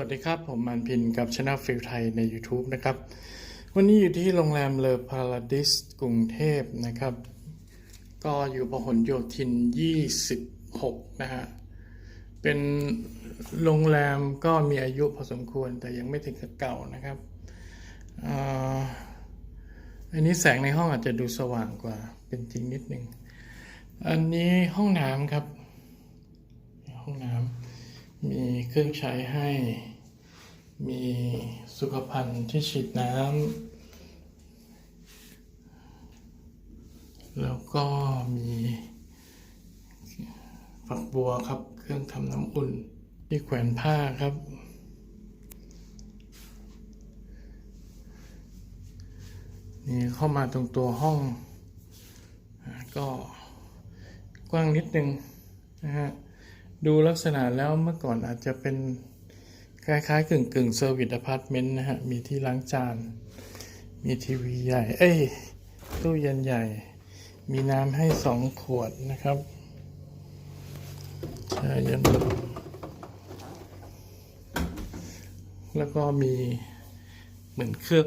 วัสดีครับ ผมมันพินกับช anel ฟิลไทยใน YouTube นะครับ วันนี้อยู่ที่โรงแรมเลอพาราดิสกรุงเทพนะครับ ก็อยู่พหลโยธิน 26 นะฮะ เป็นโรงแรมก็มีอายุพอสมควรแต่ยังไม่ถึงกับเก่านะครับอ,อันนี้แสงในห้องอาจจะดูสว่างกว่าเป็นจริงนิดนึง อันนี้ห้องน้ำครับ มีเครื่องใช้ให้ มีสุขภัณฑ์ที่ฉีดน้ำ แล้วก็มีฝักบัวครับ เครื่องทำน้ำอุ่น ที่แขวนผ้าครับ นี่เข้ามาตรงตัวห้อง ก็กว้างนิดนึงนะฮะ ดูลักษณะแล้วเมื่อก่อนอาจจะเป็นคล้ายๆกึ่งกึ่งเซอร์วิสอพาร์ตเมนต์นะฮะ มีที่ล้างจาน มีทีวีใหญ่ เอ้ย ตู้เย็นใหญ่ มีน้ำให้สองขวดนะครับใช่ยันแล้วก็มีเหมือนเครื่อง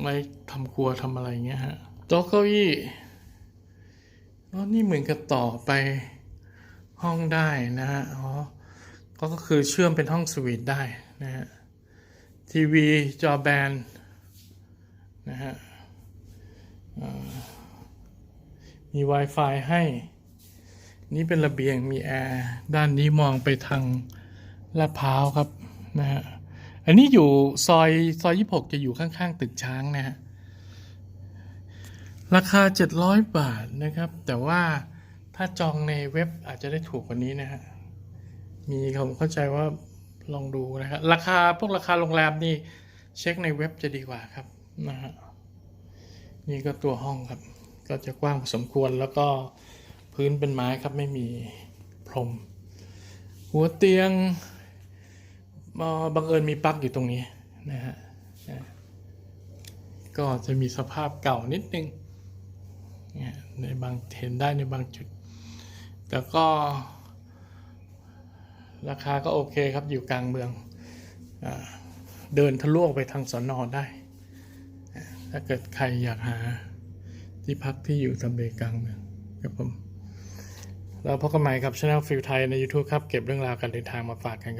ไว้ทำครัวทำอะไรเงี้ยฮะโต๊ะเก้าอี้อ๋อนี่เหมือนกับต่อไป ห้องได้นะฮะอ๋อก็คือเชื่อมเป็นห้องสวีทได้นะฮะทีวีจอแบนนะฮะมี Wi-Fi ให้ นี่เป็นระเบียงมีแอร์ด้านนี้มองไปทางลาดพร้าวครับนะฮะอันนี้อยู่ซอยซอยยี่หกจะอยู่ข้างๆตึกช้างนะฮะราคา 700 บาทนะครับ แต่ว่า ถ้าจองในเว็บอาจจะได้ถูกกว่านี้นะฮะ มีผมเข้าใจว่าลองดูนะครับ ราคาพวกราคาโรงแรมนี่เช็คในเว็บจะดีกว่าครับนะฮะ นี่ก็ตัวห้องครับ ก็จะกว้างพอสมควรแล้วก็พื้นเป็นไม้ครับไม่มีพรม หัวเตียงบังเอิญมีปลั๊กอยู่ตรงนี้นะฮะนะก็จะมีสภาพเก่านิดนึงเนี่ยในบางเห็นได้ในบางจุด แล้วก็ ราคาก็โอเคครับอยู่กลางเมืองอเดินทะลุออกไปทางสอนอได้ ถ้าเกิดใครอยากหาที่พักที่อยู่ทำเลกลางเมืองครับผมเราพบกันใหม่กับช anel ฟิลไทยใน YouTube ครับ เก็บเรื่องราวการเดินทางมาฝากกันครับ